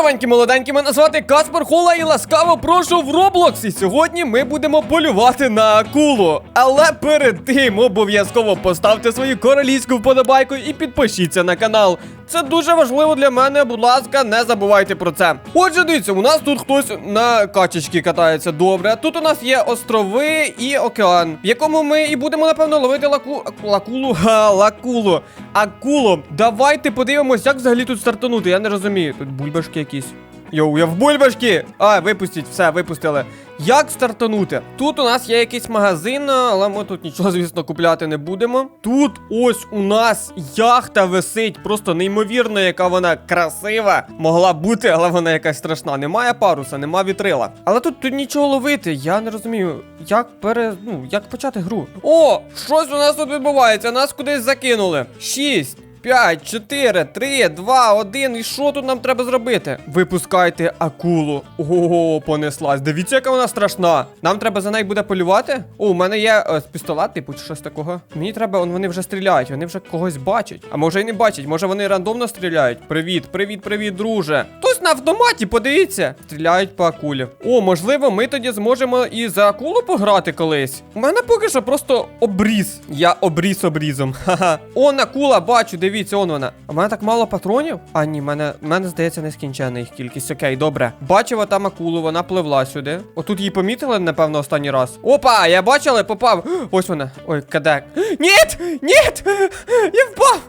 Здоровенькі молоденькі, мене звати Каспер Хола і ласкаво прошу в Roblox. І сьогодні ми будемо полювати на акулу. Але перед тим обов'язково поставте свою королівську вподобайку і підпишіться на канал. Це дуже важливо для мене, будь ласка, не забувайте про це. Отже, дивіться, у нас тут хтось на качечки катається добре. Тут у нас є острови і океан, в якому ми і будемо, напевно, ловити лаку... лакулу. Ха, лакулу. Акулу. Давайте подивимось, як взагалі тут стартанути. Я не розумію. Тут бульбашки якісь. Йоу, я в бульбашки! А, випустіть, все, випустили. Як стартанути? Тут у нас є якийсь магазин, але ми тут нічого, звісно, купляти не будемо. Тут ось у нас яхта висить, просто неймовірно, яка вона красива. Могла бути, але вона якась страшна. Немає паруса, нема вітрила. Але тут, тут нічого ловити. Я не розумію, як пере. ну, як почати гру. О, щось у нас тут відбувається. Нас кудись закинули. Шість. 5, 4, 3, 2, 1. І що тут нам треба зробити? Випускайте акулу. Ого, понеслась. Дивіться, яка вона страшна. Нам треба за нею буде полювати. О, у мене є е, пістолет, типу, чи щось такого. Мені треба, он, вони вже стріляють, вони вже когось бачать. А може і не бачать, може вони рандомно стріляють. Привіт, привіт, привіт, друже. Хтось на автоматі, подивіться. Стріляють по акулі. О, можливо, ми тоді зможемо і за акулу пограти колись. У мене поки що просто обріз. Я обріз обрізом. Ха-ха. Он акула, бачу, дивіться, он вона. В мене так мало патронів? А ні, мене, мене здається, нескінченна їх кількість. Окей, добре. Бачила там акулу, вона пливла сюди. Отут її помітили, напевно, останній раз. Опа, я бачила, попав. Ось вона. Ой, кадек. Ніт! Ніт! Я впав!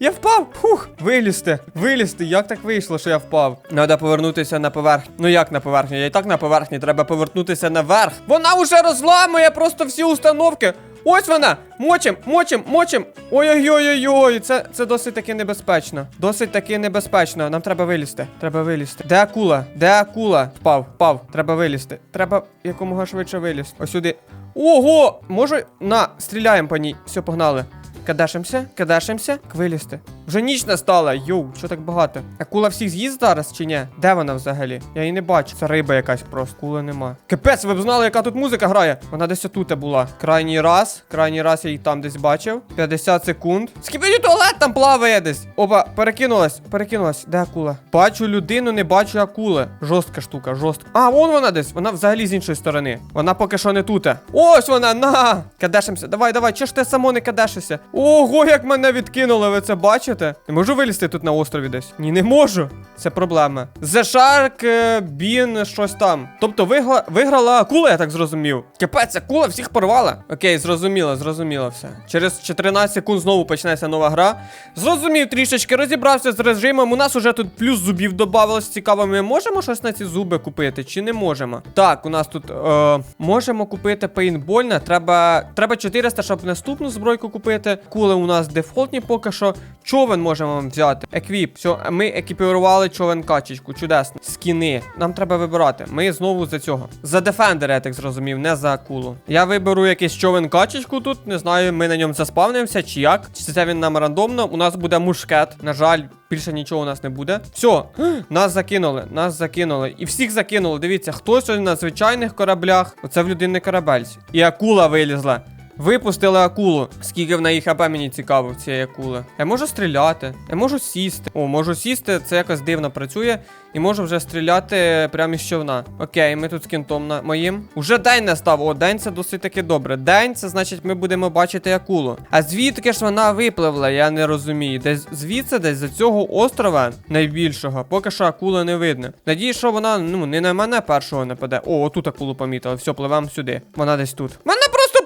Я впав! Фух! Вилізти, вилізти. Як так вийшло, що я впав? Надо повернутися на поверхню. Ну як на поверхню? Я і так на поверхні, треба повернутися наверх. Вона вже розламує просто всі установки. Ось вона! Мочим, мочим, мочим. Ой-ой-ой-ой, це, це досить таки небезпечно. Досить таки небезпечно. Нам треба вилізти. Треба вилізти. Де акула? Де акула? Впав, впав. Треба вилізти. Треба якомога швидше вилізти. Ось сюди. Ого! Може, на, стріляємо по ній. Все, погнали. Кадашимося, кадашимося, вилізти. Вже ніч настала, йоу, що так багато? Акула всіх з'їсть зараз чи ні? Де вона взагалі? Я її не бачу. Це риба якась просто. Акули нема. Капець, ви б знали, яка тут музика грає. Вона десь отут була. Крайній раз. Крайній раз я її там десь бачив. 50 секунд. Скіпіді туалет там плаває десь. Опа, перекинулась, перекинулась. Де акула? Бачу людину, не бачу акули. Жорстка штука, жорстка. А, вон вона десь. Вона взагалі з іншої сторони. Вона поки що не тут. Ось вона, на! Кадешимося. Давай, давай, чого ж ти само не кадешишся? Ого, як мене відкинули, ви це бачите? Не можу вилізти тут на острові десь. Ні, не можу. Це проблема. The Shark, е, Bean, щось там. Тобто вигла... виграла акула, я так зрозумів. Капець, акула всіх порвала. Окей, зрозуміло, зрозуміло все. Через 14 секунд знову почнеться нова гра. Зрозумів трішечки, розібрався з режимом. У нас уже тут плюс зубів додавалось. Цікаво, ми можемо щось на ці зуби купити чи не можемо? Так, у нас тут е, можемо купити пейнтбольне. Треба, треба 400, щоб наступну збройку купити. Кули у нас дефолтні поки що. Човен можемо взяти. Еквіп. Все, ми екіпірували човен качечку. Чудесно. Скіни. Нам треба вибирати. Ми знову за цього. За дефендера, я так зрозумів, не за акулу. Я виберу якийсь човен качечку тут. Не знаю, ми на ньому заспавнимося чи як. Чи це він нам рандомно. У нас буде мушкет. На жаль. Більше нічого у нас не буде. Все, нас закинули, нас закинули. І всіх закинули. Дивіться, хтось на звичайних кораблях. Оце в людини корабельці. І акула вилізла. Випустили акулу. Скільки в неї хп мені цікаво цієї акули. Я можу стріляти, я можу сісти. О, можу сісти, це якось дивно працює. І можу вже стріляти прямо із човна. Окей, ми тут з кінтом на моїм. Уже день настав. О, день це досить таки добре. День це значить ми будемо бачити акулу. А звідки ж вона випливла, я не розумію. Десь звідси, десь за цього острова найбільшого, поки що акули не видно. Надію, що вона ну не на мене першого нападе. О, отут акулу помітила. Все, пливемо сюди. Вона десь тут. Мене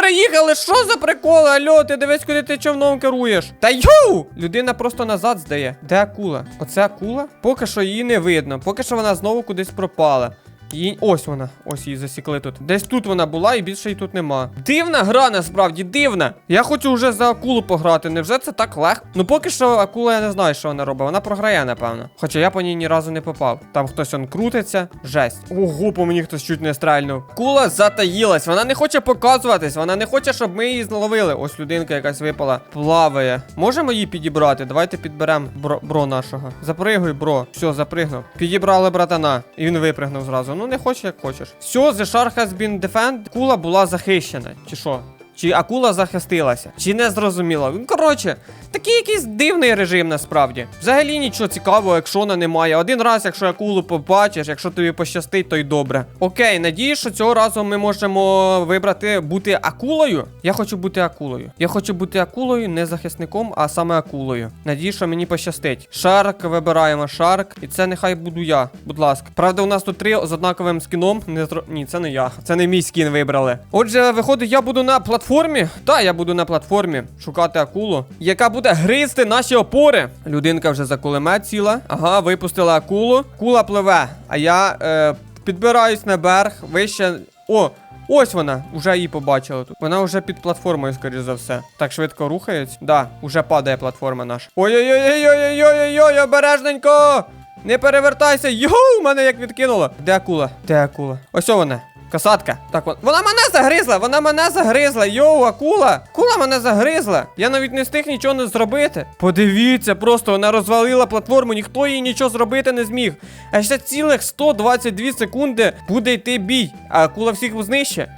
переїхали. Що за приколи? Альо, ти дивись, куди ти човном керуєш. Та йоу! Людина просто назад здає. Де акула? Оце акула? Поки що її не видно. Поки що вона знову кудись пропала. Її... Ось вона, ось її засікли тут. Десь тут вона була і більше її тут нема. Дивна гра, насправді, дивна. Я хочу вже за акулу пограти. Невже це так легко? Ну поки що акула я не знаю, що вона робить. Вона програє, напевно. Хоча я по ній ні разу не попав. Там хтось он крутиться. Жесть. Ого, по мені хтось чуть не стрельнув. Акула затаїлась. Вона не хоче показуватись. Вона не хоче, щоб ми її зловили. Ось людинка якась випала. Плаває. Можемо її підібрати? Давайте підберемо бро, бро нашого. Запригуй, бро. Все, запригнув. Підібрали братана. І він випригнув зразу. Ну не хоче, як хочеш. Все, the shark has been defend. Кула була захищена. Чи що? Чи акула захистилася? Чи не зрозуміло? Ну, коротше, такий якийсь дивний режим насправді. Взагалі нічого цікавого, екшона немає. Один раз, якщо акулу побачиш, якщо тобі пощастить, то й добре. Окей, надію, що цього разу ми можемо вибрати бути акулою. Я хочу бути акулою. Я хочу бути акулою, не захисником, а саме акулою. Надію, що мені пощастить. Шарк, вибираємо шарк, і це нехай буду я. Будь ласка. Правда, у нас тут три з однаковим скіном. Не зро... Ні, це не я. Це не мій скін вибрали. Отже, виходить, я буду на платформі. Так, я буду на платформі шукати акулу, яка буде гризти наші опори. Людинка вже за кулемет сіла. Ага, випустила акулу. Кула пливе. А я е, підбираюсь на берег. Вище. О! Ось вона, вже її побачили тут. Вона вже під платформою, скоріш за все. Так швидко рухається. Да, уже падає платформа наша. Ой-ой-ой-ой-ой-ой-ой, обережненько! Не перевертайся! Йоу, мене як відкинуло. Де акула? Де акула? Ось вона. Касатка. Так, вон- вона мене загризла! Вона мене загризла! Йоу, акула! Кула мене загризла! Я навіть не встиг нічого не зробити. Подивіться, просто вона розвалила платформу, ніхто їй нічого зробити не зміг. А ще цілих 122 секунди буде йти бій, а акула всіх знищить.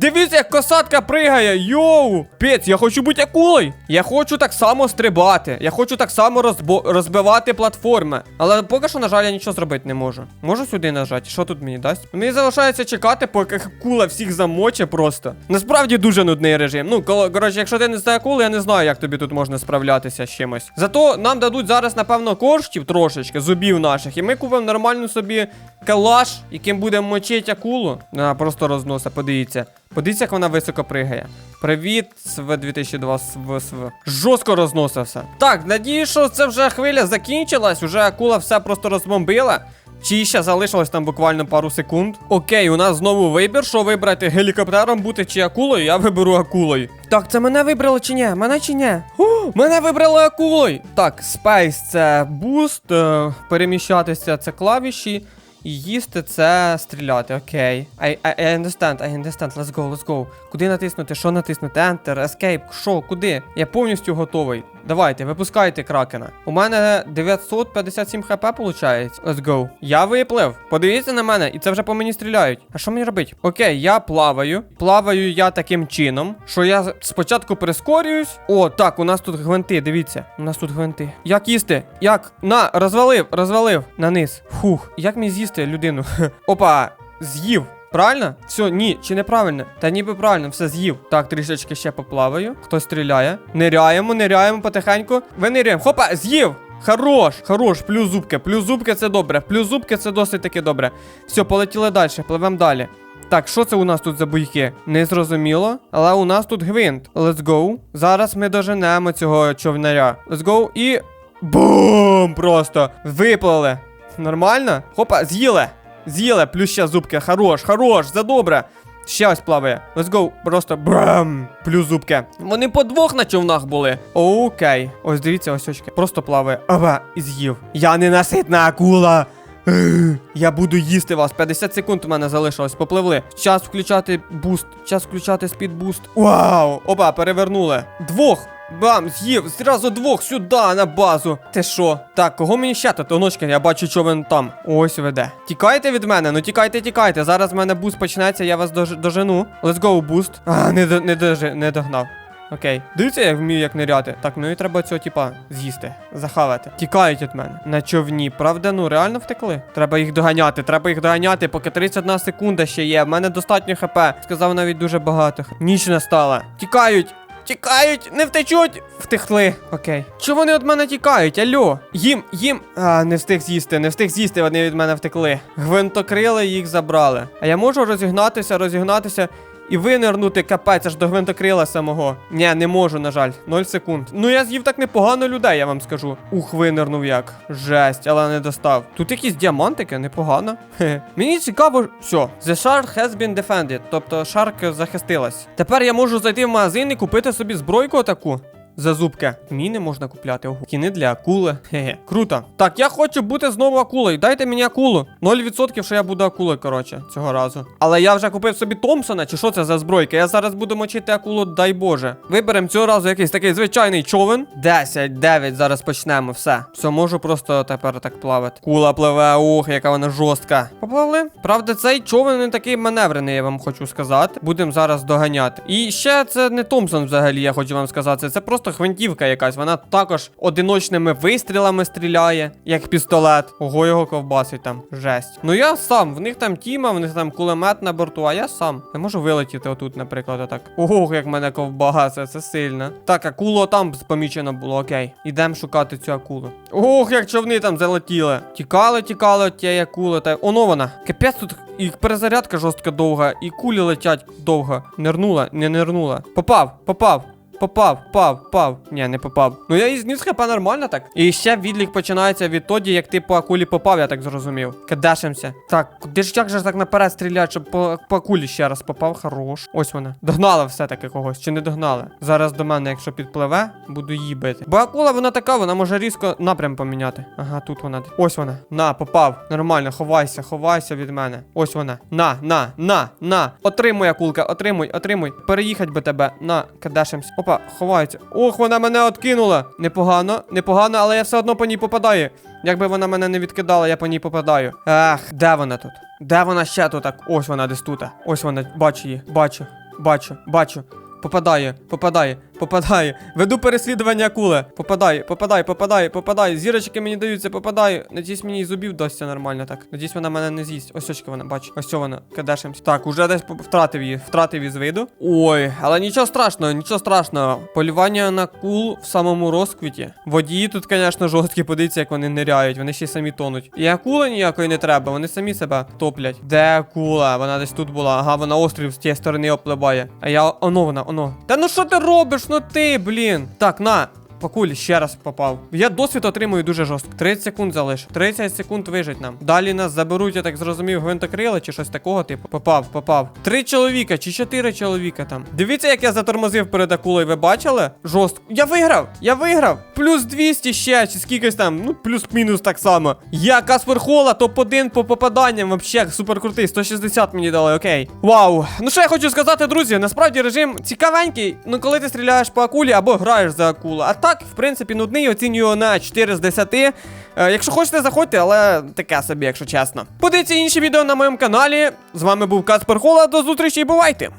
Дивіться, як косатка пригає, йоу! Пець, я хочу бути акулою. Я хочу так само стрибати. Я хочу так само розбо- розбивати платформи. Але поки що, на жаль, я нічого зробити не можу. Можу сюди нажати? Що тут мені дасть? Мені залишається чекати, поки акула всіх замоче просто. Насправді дуже нудний режим. Ну, коротше, якщо ти не з акули, я не знаю, як тобі тут можна справлятися з чимось. Зато нам дадуть зараз, напевно, коштів трошечки, зубів наших, і ми купимо нормальну собі калаш, яким будемо мочити акулу. Вона просто розноса, подивіться. Подивіться, як вона високо пригає. Привіт, СВ 2002 СВ СВ. Жорстко розносився. Так, надію, що це вже хвиля закінчилась, уже акула все просто розбомбила. Чи ще залишилось там буквально пару секунд. Окей, у нас знову вибір, що вибрати гелікоптером бути чи акулою, я виберу акулою. Так, це мене вибрало чи ні? Мене чи ні? О, мене вибрали акулою. Так, Space це буст, е, переміщатися це клавіші. І їсти це стріляти, окей. I, I, I understand, I understand, let's go, let's go. Куди натиснути? Що натиснути? Enter, escape, що, куди? Я повністю готовий. Давайте, випускайте кракена. У мене 957 хп виходить. Let's go. Я виплив. Подивіться на мене, і це вже по мені стріляють. А що мені робити? Окей, я плаваю. Плаваю я таким чином, що я спочатку прискорююсь. О, так, у нас тут гвинти, дивіться. У нас тут гвинти. Як їсти? Як? На, розвалив, розвалив. На низ. Фух. Як мені з'їсти людину? Опа, з'їв. Правильно? Все, ні, чи неправильно? Та ніби правильно, все з'їв. Так, трішечки ще поплаваю. Хтось стріляє. Ниряємо, ниряємо потихеньку. Виниряємо. Хопа, з'їв! Хорош, хорош, плюс зубки. Плюс зубки це добре. Плюс зубки це досить таки добре. Все, полетіли далі, пливемо далі. Так, що це у нас тут за буйки? Не зрозуміло, але у нас тут гвинт. Let's go. Зараз ми доженемо цього човнаря. Let's go і. Бум! Просто виплили. Нормально? Хопа, з'їли. З'їли, плюс ще зубки. Хорош, хорош, за добре. Ще ось плаває. Let's go. Просто брам. Плюс зубки. Вони по двох на човнах були. Окей. Ось дивіться, ось очки. Просто плаває. Оба, і з'їв. Я ненаситна акула. Я буду їсти вас. 50 секунд у мене залишилось. Попливли. Час включати буст. Час включати спідбуст. Вау! Опа, перевернули. Двох. Бам, з'їв, зразу двох сюди на базу. Ти що? Так, кого мені ще тут? Оночка, я бачу, що він там. Ось веде. Тікайте від мене, ну тікайте, тікайте. Зараз в мене буст почнеться, я вас дож... дожену. Let's go, буст. А, не, до- не, дожи... не догнав. Окей. Дивіться, я вмію як ниряти. Так, ну і треба цього, типа, з'їсти, захавати. Тікають від мене. На човні. Правда, ну реально втекли. Треба їх доганяти, треба їх доганяти, поки 31 секунда ще є. В мене достатньо хп. Сказав навіть дуже багато. Ніч настала. Тікають. Тікають, не втечуть. Втекли. Окей. Чого вони від мене тікають? Алло, Їм, їм. А, не встиг з'їсти, не встиг з'їсти, вони від мене втекли. Гвинтокрили їх забрали. А я можу розігнатися, розігнатися. І винирнути капець аж до гвинтокрила самого. Ні, не можу, на жаль. 0 секунд. Ну я з'їв так непогано людей, я вам скажу. Ух, винирнув як. Жесть, але не достав. Тут якісь діамантики, непогано. Хе. Мені цікаво. Все. The shark has been defended. Тобто шарк захистилась. Тепер я можу зайти в магазин і купити собі збройку таку. За зубки. Міни можна купляти. Ого. Кіни для акули. Хе-хе. Круто. Так, я хочу бути знову акулою. Дайте мені акулу. 0% що я буду акулою, коротше, цього разу. Але я вже купив собі Томпсона, чи що це за збройка? Я зараз буду мочити акулу, дай Боже. Виберемо цього разу якийсь такий звичайний човен. 10, 9, зараз почнемо. Все. Все, можу просто тепер так плавати. Кула пливе, ох, яка вона жорстка. Поплавли. Правда, цей човен не такий маневрений, я вам хочу сказати. Будемо зараз доганяти. І ще це не Томпсон взагалі, я хочу вам сказати. Це просто просто гвинтівка якась. Вона також одиночними вистрілами стріляє, як пістолет. Ого, його ковбасить там. Жесть. Ну я сам, в них там тіма, в них там кулемет на борту, а я сам. Я можу вилетіти отут, наприклад, отак. Ого, як мене ковбаса, це сильно. Так, акулу там помічено було, окей. Ідемо шукати цю акулу. Ох, як човни там залетіли. Тікали, тікали от тієї акули. Та оно вона. Капець тут і перезарядка жорстко довга, і кулі летять довго. Нирнула, не нирнула. Попав, попав. Попав, пав, пав. Ні, не попав. Ну я і зніс хп нормально так. І ще відлік починається відтоді, як ти по акулі попав, я так зрозумів. Кадешимся. Так, куди ж як же так наперед стріляти, щоб по, по акулі ще раз попав? Хорош. Ось вона. Догнала все-таки когось, чи не догнала? Зараз до мене, якщо підпливе, буду її бити. Бо акула вона така, вона може різко напрям поміняти. Ага, тут вона. Ось вона. На, попав. Нормально, ховайся, ховайся від мене. Ось вона. На, на, на, на. Отримуй, акулка, отримуй, отримуй. Переїхать би тебе. На, кадешимся. Опа, ховається. Ох, вона мене откинула. Непогано, непогано, але я все одно по ній попадаю. Якби вона мене не відкидала, я по ній попадаю. Ах, де вона тут? Де вона ще тут? Так, ось вона десь тут. Ось вона, бачу її. Бачу, бачу, бачу. Попадає, попадає, попадає. Веду переслідування акули. Попадає, попадає, попадає, попадає. Зірочки мені даються, попадаю. Надіюсь, мені і зубів дасться нормально так. Надіюсь, вона мене не з'їсть. Ось очки вона, бачу. Ось вона. Кадешимся. Так, уже десь втратив її. Втратив її з виду. Ой, але нічого страшного, нічого страшного. Полювання на кул в самому розквіті. Водії тут, звісно, жорсткі, подивіться, як вони ниряють, вони ще й самі тонуть. І акули ніякої не треба, вони самі себе топлять. Де акула? Вона десь тут була. Ага, вона острів з тієї сторони опливає. А я. Оно вона, оно. Та ну що ти робиш? Ну ти, блін. Так, на. По кулі ще раз попав. Я досвід отримую дуже жорстко. 30 секунд залиш. 30 секунд вижить нам. Далі нас заберуть, я так зрозумів, гвинтокрили чи щось такого, типу. Попав, попав. Три чоловіка чи чотири чоловіка там. Дивіться, як я затормозив перед акулою, ви бачили? Жорстко. Я виграв! Я виграв! Плюс 200 ще, чи скількись там, ну, плюс-мінус так само. Я Каспер Хола, топ-1 по попаданням. Вообще супер крутий. 160 мені дали, окей. Вау. Ну що я хочу сказати, друзі, насправді режим цікавенький. Ну коли ти стріляєш по акулі або граєш за акулу. А так, в принципі, нудний, оцінюю на 4 з 10. Е, якщо хочете, заходьте, але таке собі, якщо чесно. Подивіться інші відео на моєму каналі. З вами був Каспер Хола. До зустрічі і бувайте!